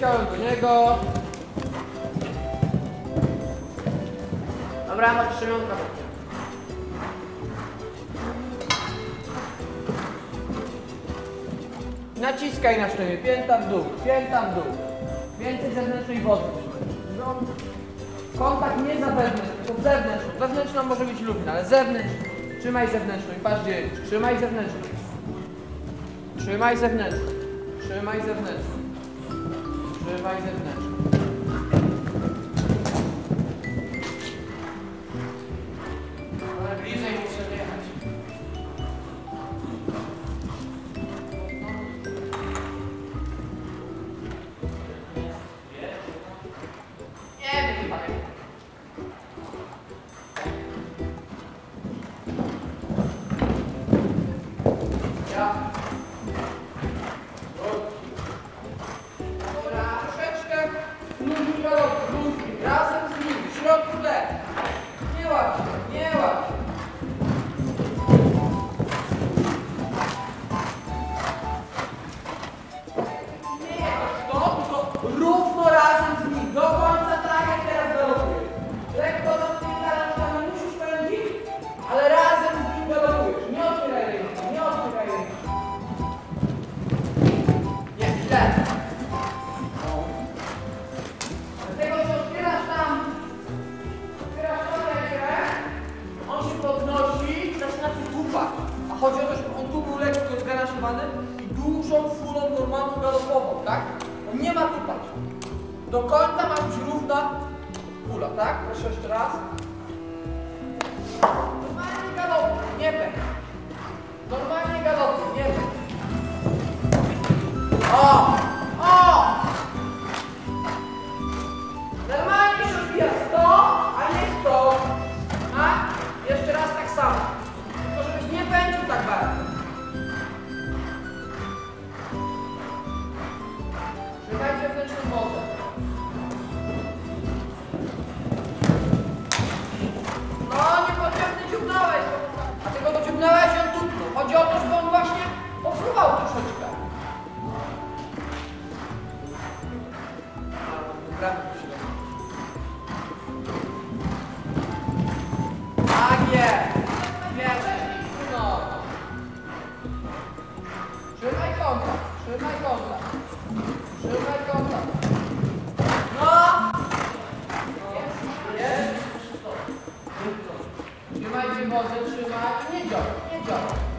tego. Dobra, chodź Szymionka. Naciskaj na sztywnie, pięta w dół, pięta w dół. Więcej zewnętrznej wody. Rząd. Kontakt nie za wewnętrzny, tylko zewnętrzny. Wewnętrzna może być luźna, ale zewnętrzny. Trzymaj zewnętrzną i patrz gdzie. Trzymaj zewnętrzną. Trzymaj zewnętrzną. Trzymaj zewnętrzną. Trzymaj zewnętrzną. Ale bliżej. Tylko trzymaj. Nie działa, nie działa, nie działa.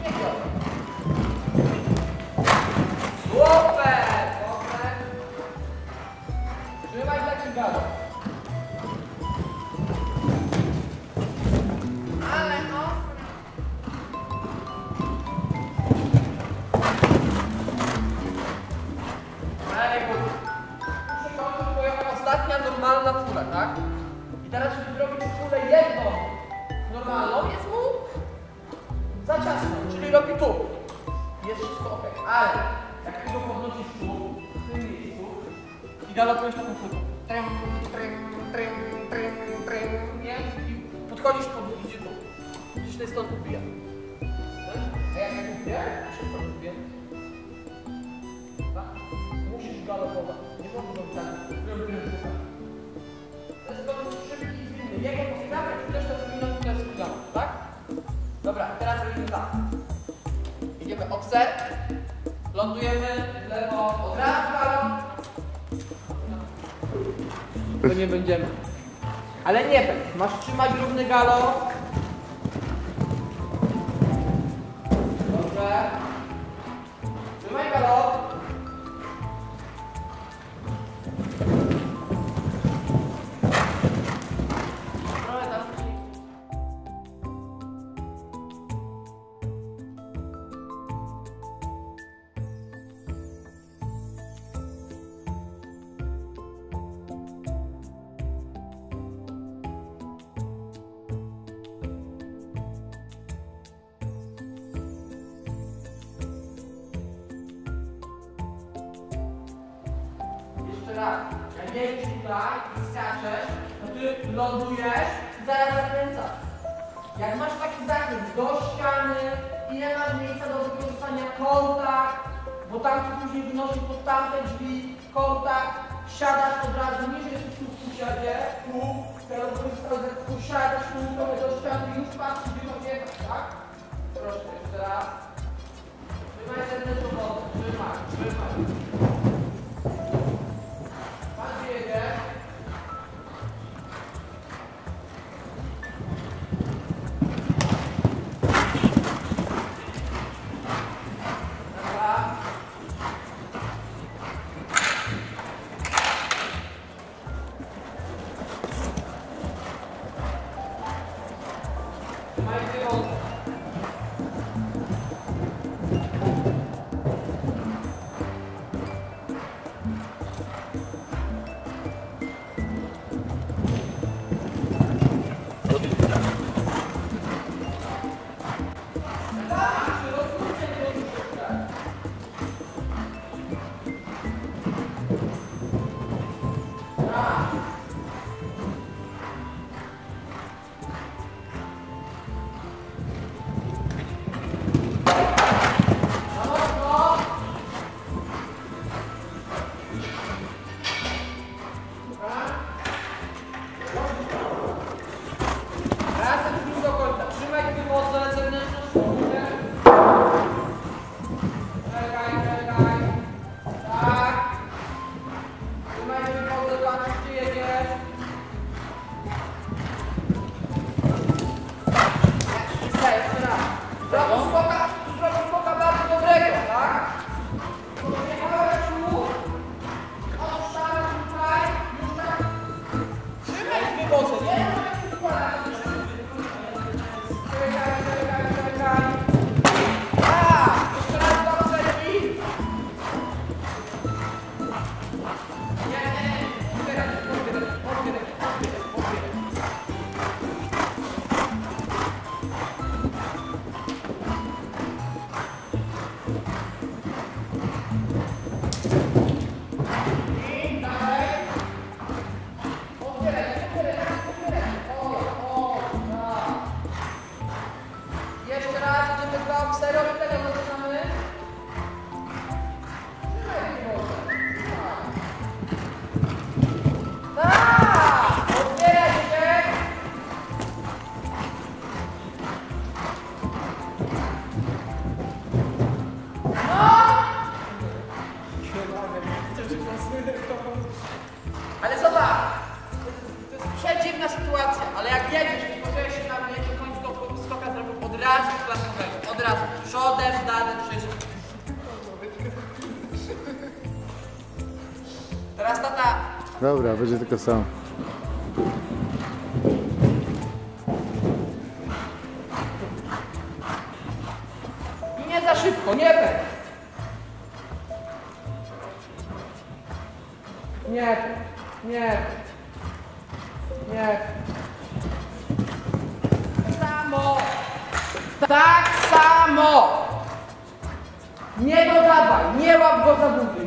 Jest wszystko ok, ale jak ty go podnosisz tu, w tym miejscu i galopujesz taką fulą. Trym, trym, trym, trym, trym, nie? I podchodzisz pod idzie tu. Gdzieś ten stąd ubija. A jak jak ubija? Szybko ubija. Musisz galopować. Nie robić tak. Obser. Lądujemy lewo, od razu. To nie będziemy. Ale nie pędź. Masz trzymać równy galop. Jeszcze raz. Jak jedziesz tutaj i skaczesz, to ty lądujesz i zaraz zakręcasz. Jak masz taki zakręt do ściany, ile masz miejsca do wykorzystania kontakt, bo tam ci później wynosi pod tamte drzwi, kontakt, siadasz od razu niżej, tu tu usiadzie, tu, teraz tu siadasz, tu do ściany, już patrzysz, gdzie to jechać, tak? Proszę, jeszcze raz. Trzymaj ten do wody, trzymaj, trzymaj. teraz przodem dany Krzysiek. Teraz tata. Dobra, będzie tylko sam. I nie za szybko, nie pędź. Nie, nie, nie. Samo. Tak samo. Nie dodawaj, nie łap go za buty,